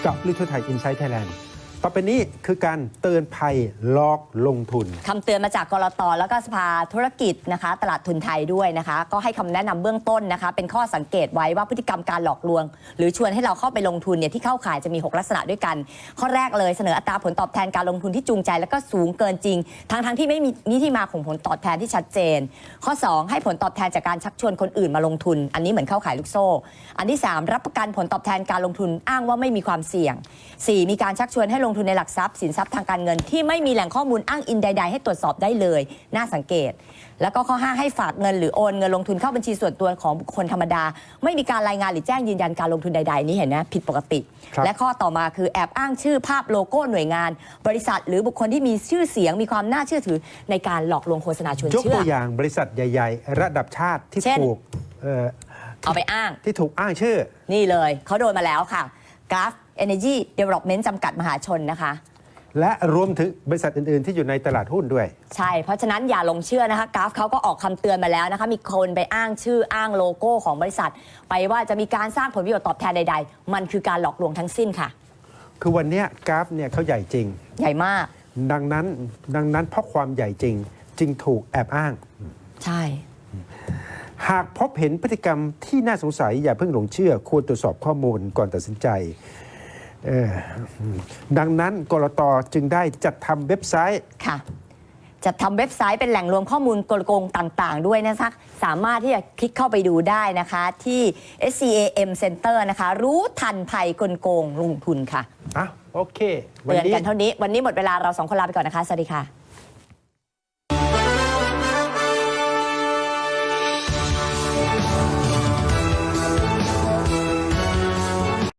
เจาะลึกทั่วไทยอินไซ ต่อไปนี้คือการเตือนภัยหลอกลงทุนคำเตือนมาจากกรตแล้วก็สภาธุรกิจนะคะ ตลาดทุนไทยด้วยนะคะ ก็ให้คำแนะนำเบื้องต้นนะคะ เป็นข้อสังเกตไว้ว่าพฤติกรรมการหลอกลวง หรือชวนให้เราเข้าไปลงทุนเนี่ยที่เข้าข่ายจะมี 6 ลักษณะด้วยกัน ข้อแรกเลยเสนออัตราผลตอบแทนการลงทุนที่จูงใจ แล้วก็สูงเกินจริงทั้งทั้งๆที่ไม่มีนิที่มาของผลตอบแทนที่ชัดเจน ข้อ 2 ให้ผลตอบแทนจากการชักชวนคนอื่นมาลงทุน อันนี้เหมือนเข้าข่ายลูกโซ่ อันที่ 3 รับประกันผลตอบแทนการลงทุนอ้างว่าไม่มีความเสี่ยง 4 มีการชักชวนให้ลงทุนในหลักทรัพย์สินทรัพย์ทางการเงิน ที่ไม่มีแหล่งข้อมูลอ้างอิงใด ๆ ให้ตรวจสอบได้เลย น่าสังเกต แล้วก็ข้อ 5 ให้ฝากเงินหรือโอนเงินลงทุนเข้าบัญชีส่วนตัวของบุคคลธรรมดา ไม่มีการรายงานหรือแจ้งยืนยันการลงทุนใด ๆ นี่เห็นไหมผิดปกติ ครับ และข้อต่อมาคือแอบอ้างชื่อภาพโลโก้หน่วยงาน บริษัท หรือบุคคลที่มีชื่อเสียงมีความน่าเชื่อถือในการหลอกลวงโฆษณาชวนยกเชื่ตัอวอย่างบริษัทใหญ่ ๆ ระดับชาติที่เช่น ถูกเอ่อเอาไปอ้าง ที่ถูกอ้างชื่อ นี่เลยเขาโดนมาแล้วค่ะ g r a f Energy Development จำกัดมหาชนนะคะ และรวมถึงบริษัทอื่น ๆ ที่อยู่ในตลาดหุ้นด้วย ใช่ เพราะฉะนั้นอย่าหลงเชื่อนะคะ กราฟเขาก็ออกคำเตือนมาแล้วนะคะ มีคนไปอ้างชื่ออ้างโลโก้ของบริษัท ไปว่าจะมีการสร้างผลประโยชน์ตอบแทนใด ๆ มันคือการหลอกลวงทั้งสิ้นค่ะ คือวันเนี้ยกราฟเนี่ยเขาใหญ่จริง ใหญ่มาก ดังนั้นดังนั้นเพราะความใหญ่จริง จึงถูกแอบอ้าง ใช่ หากพบเห็นพฤติกรรมที่น่าสงสัยอย่าเพิ่งหลงเชื่อควรตรวจสอบข้อมูลก่อนตัดสินใจเอ่อ ดังนั้นกรตจึงได้จัดทำเว็บไซต์ค่ะจะทำเว็บไซต์เป็นแหล่งรวมข้อมูลกลโกงต่างๆ ด้วยนะคะสามารถที่จะคลิกเข้าไปดูได้นะคะที่ SCAM Center นะคะ รู้ทันภัยกลโกงลงทุนค่ะอะโอเควันเตือนนี้กันเท่านี้ วันนี้หมดเวลาเราสองคนลาไปก่อนนะคะ สวัสดีค่ะ